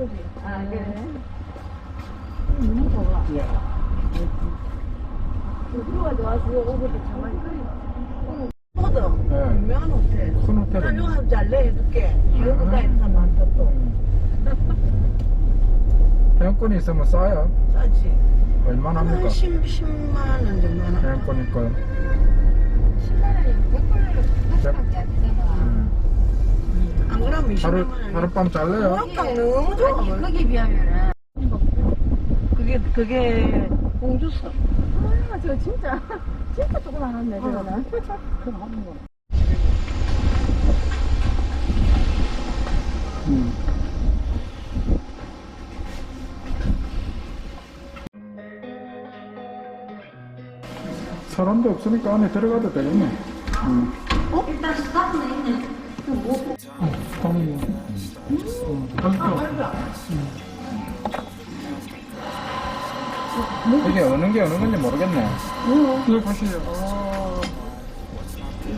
아? 너무 좋아. 예. 뷰가 좋아서 오버도 정말 끓이. 호도 예. 유명한 호텔. 큰나 호텔은 이거 하면 잘래 해줄게. 있는 사람 많다 또. 회원권이 있으면 싸요. 싸지. 얼마나 합니까? 한 10, 10만 원 정도 하나. 회원권이니까. 10만 원이면 100불로 하나밖에 안 되잖아. 음. 안 그러면 20만 하루, 원. 하룻밤 잘래요? 무락강 너무 좋아. 아니, 거기에 비하면은. 그게, 그게 공주석. 아, 저 진짜, 진짜 조금 안 왔네, 저거는. 그거 하는 거. 음. 사람도 없으니까 안에 들어가도 되겠네. 음. 어? 일단 스타트는 있네. 어, 다행이네. 음. 이게 어느 게 어느 건지 모르겠네. 이거 보세요. 어,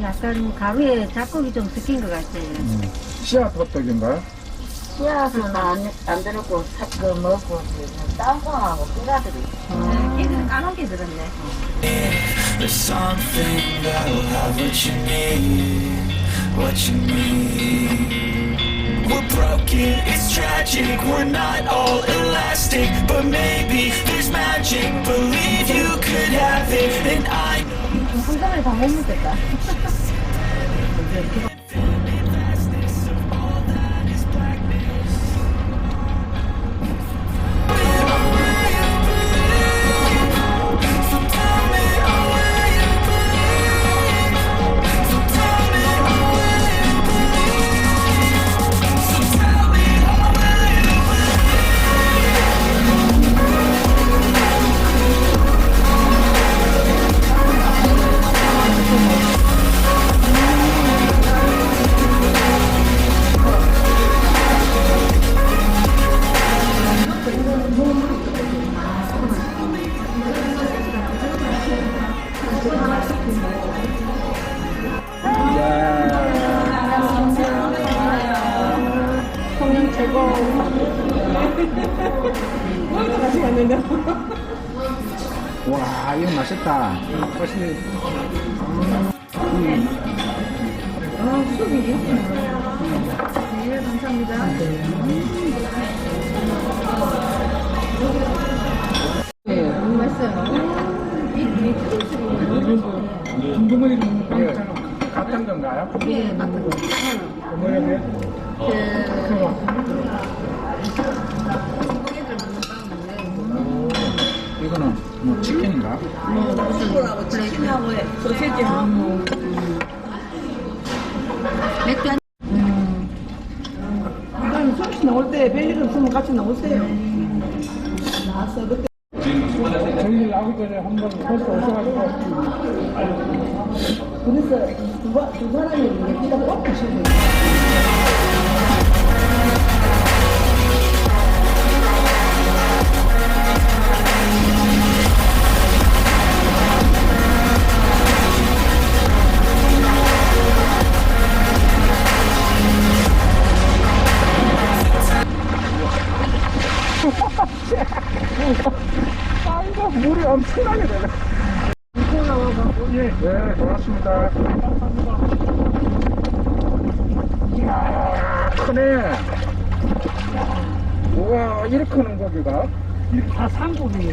약간 가루에 잡곡이 좀 섞인 것 같아요. 음. 씨앗 호떡인가요? 씨앗은 안, 안 들었고, 사, 그 먹고, 그 땅콩하고 꿀가들이 있어. 걔는 까놓은 게 들었네. There's something that'll have what you need, what you need. We're broken, it's tragic, we're not all elastic, but maybe there's magic. Believe you could have it, and I 다 최고. 다시 왔는데. 와, 이거 맛있다. 맛있네. 아, 수업이 네, 감사합니다. 너무 맛있어요. 이, 이 크림스리 김부모님 이게 같은 건가요? 예, 맞은 거. 어머니 이거는 뭐 치킨인가? 수고하고 치킨하고 소세지 하고. 맥주 한 그럼 솔직히 나올 때 별일 없으면 같이 나오세요. 나왔어. 그때 저희 나오기 전에 한번 벌써 오셔가지고 그래서 두, 바- 두 사람이 얘기가 꼭 드시고. 아이 엄청나게 되네. 예, 네, 고맙습니다. 이야, 크네. 우와, 이렇게 크는 고기가? 이렇게 다 산고기예요.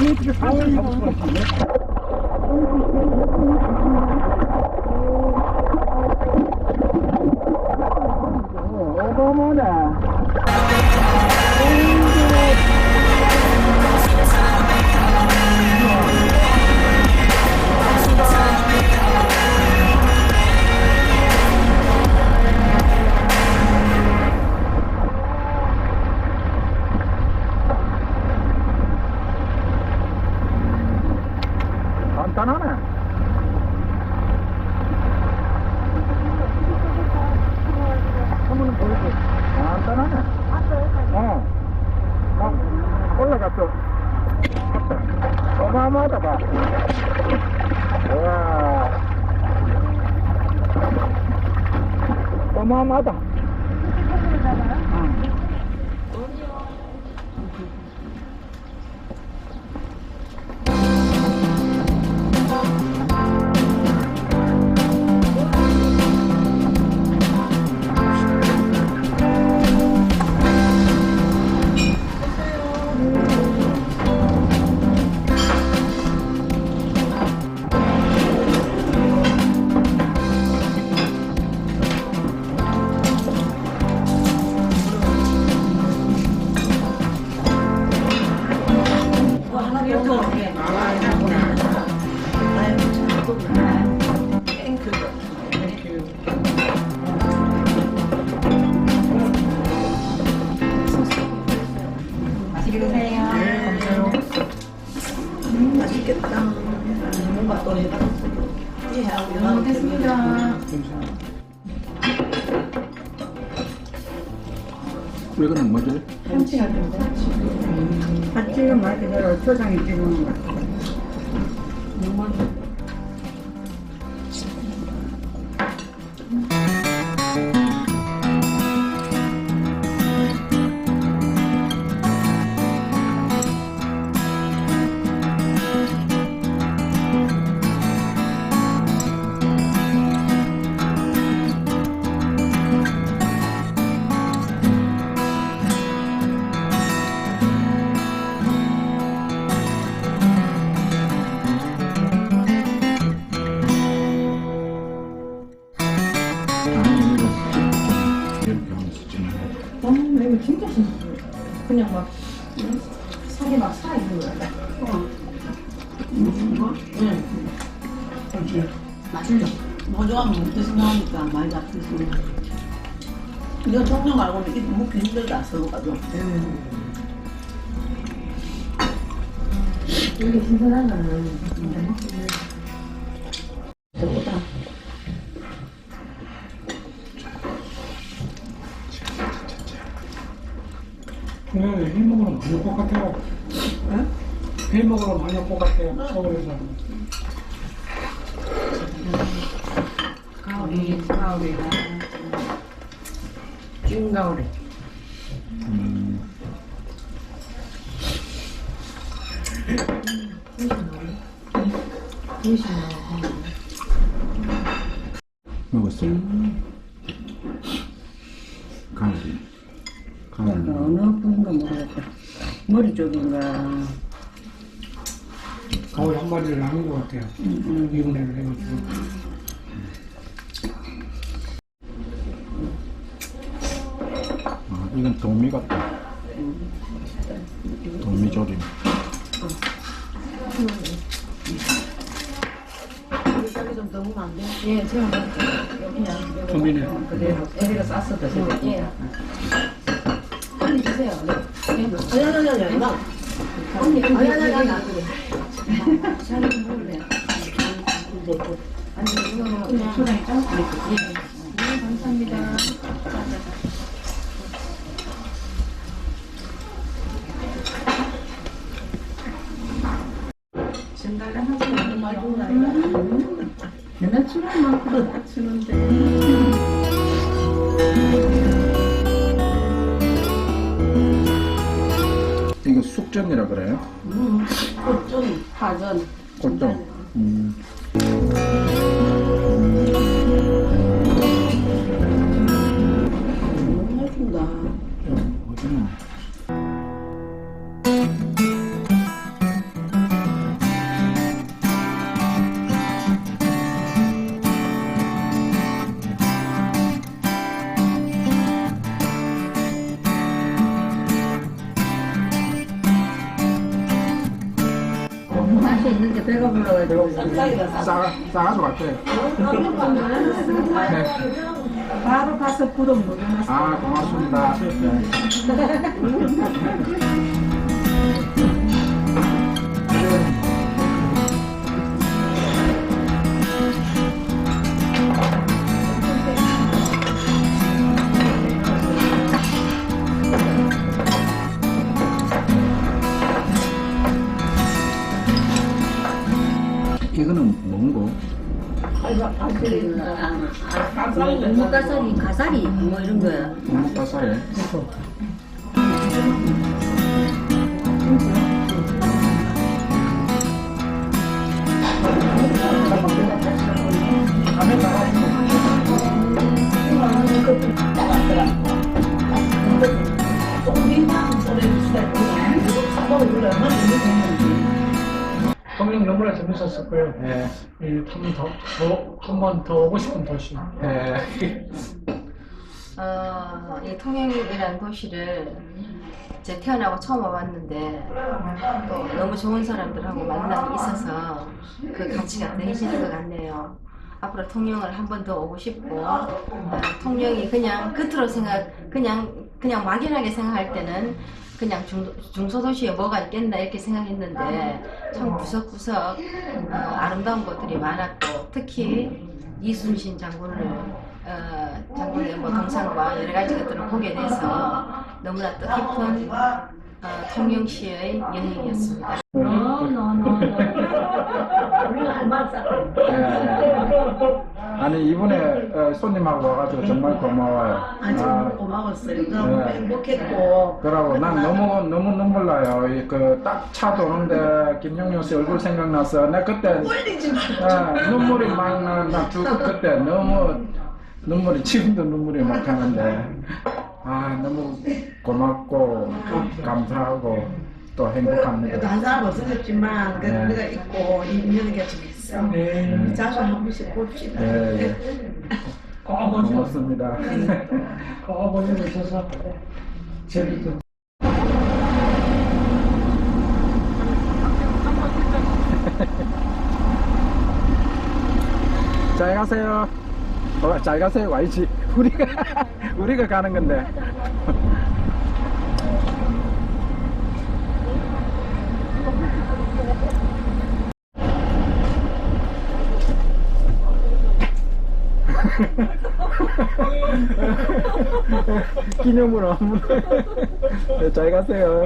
이렇게 산고기 잡수거든요. 어마어 같아. 이렇게 이거 종류 말고는 이 먹기 힘들다, 서로가도. 이게 신선한 거는 배고다. 네, 회 먹으러 많이 올것 같아요. 회 먹으러 많이 올것 같아요. 서울에서. 가오리, 가오리가. 찐 가오리. 먹었어요. 가을이. 가을. 어느 부분가 모르겠다. 머리 쪽인가. 거의 한 마리를 남은 것 같아요. 이분해를 해가지고. 아, 이건 도미 같다. 도미조림. 여기 좀 너무 안 돼. 예, 제가 먹을게요. 그냥 도미네. 그대로 애비가 쌌어 드세요. 예. 언니 주세요. 네. 아니, 아니, 아니, 아니, 나. 언니, 아니, 아니, 아니, 아니. 잘 먹을래. 아니, 이거 그냥 초장에 짜서 예. 네, 감사합니다. 맨날 추는 만큼 다 추는데. 이거 숙전이라 그래요? 좀 파전. 꽃전. 음. 맛이 있는데 배가 불러가지고. 쌈싸기가 싸. 싸, 싸가지고 갈게요. 네. 바로 가서 구독 눌러놨어. 아, 고맙습니다. 무가사리, 가사리 뭐 이런 거야. 목가사에 너무나 재밌었었고요. 예. 한번 더 오고 싶은 도시. 예. 어, 이 통영이라는 도시를 제 태어나고 처음 와봤는데 또 너무 좋은 사람들하고 만남이 있어서 그 가치가 더해지는 것 같네요. 앞으로 통영을 한 번 더 오고 싶고 어, 통영이 그냥 겉으로 생각 그냥 그냥 막연하게 생각할 때는 그냥 중, 중소도시에 뭐가 있겠나 이렇게 생각했는데 참 구석구석 어, 아름다운 곳들이 많았고 특히 이순신 장군을 어, 장군의 뭐 동상과 여러 가지 것들을 보게 돼서 너무나 뜻깊은 어, 통영시의 여행이었습니다. 예. 아니 이번에 어, 손님하고 와가지고 정말 고마워요. 아, 정말 고마웠어요. 너무 네. 행복했고. 그러고 난 너무 너무 눈물 나요. 그딱차 도는데 김영용 씨 얼굴 생각나서 내 그때 울리지 마. 예, 눈물이 막 나, 나 주, 그때 너무 눈물이 지금도 눈물이 막 나는데 아 너무 고맙고 감사하고 또 행복합니다. 한 사람 없어졌지만 그래도 네. 우리가 있고 인연이 좀 있어. 네. 자주 한 번씩 봅시다. 예, 예. 그 아버지, 고맙습니다. 그 아버지를 있어서 재밌던. 잘 가세요. 어, 잘 가세요. 와이지. 우리가 우리가 가는 건데. 기념으로 한번. 네, 잘 가세요.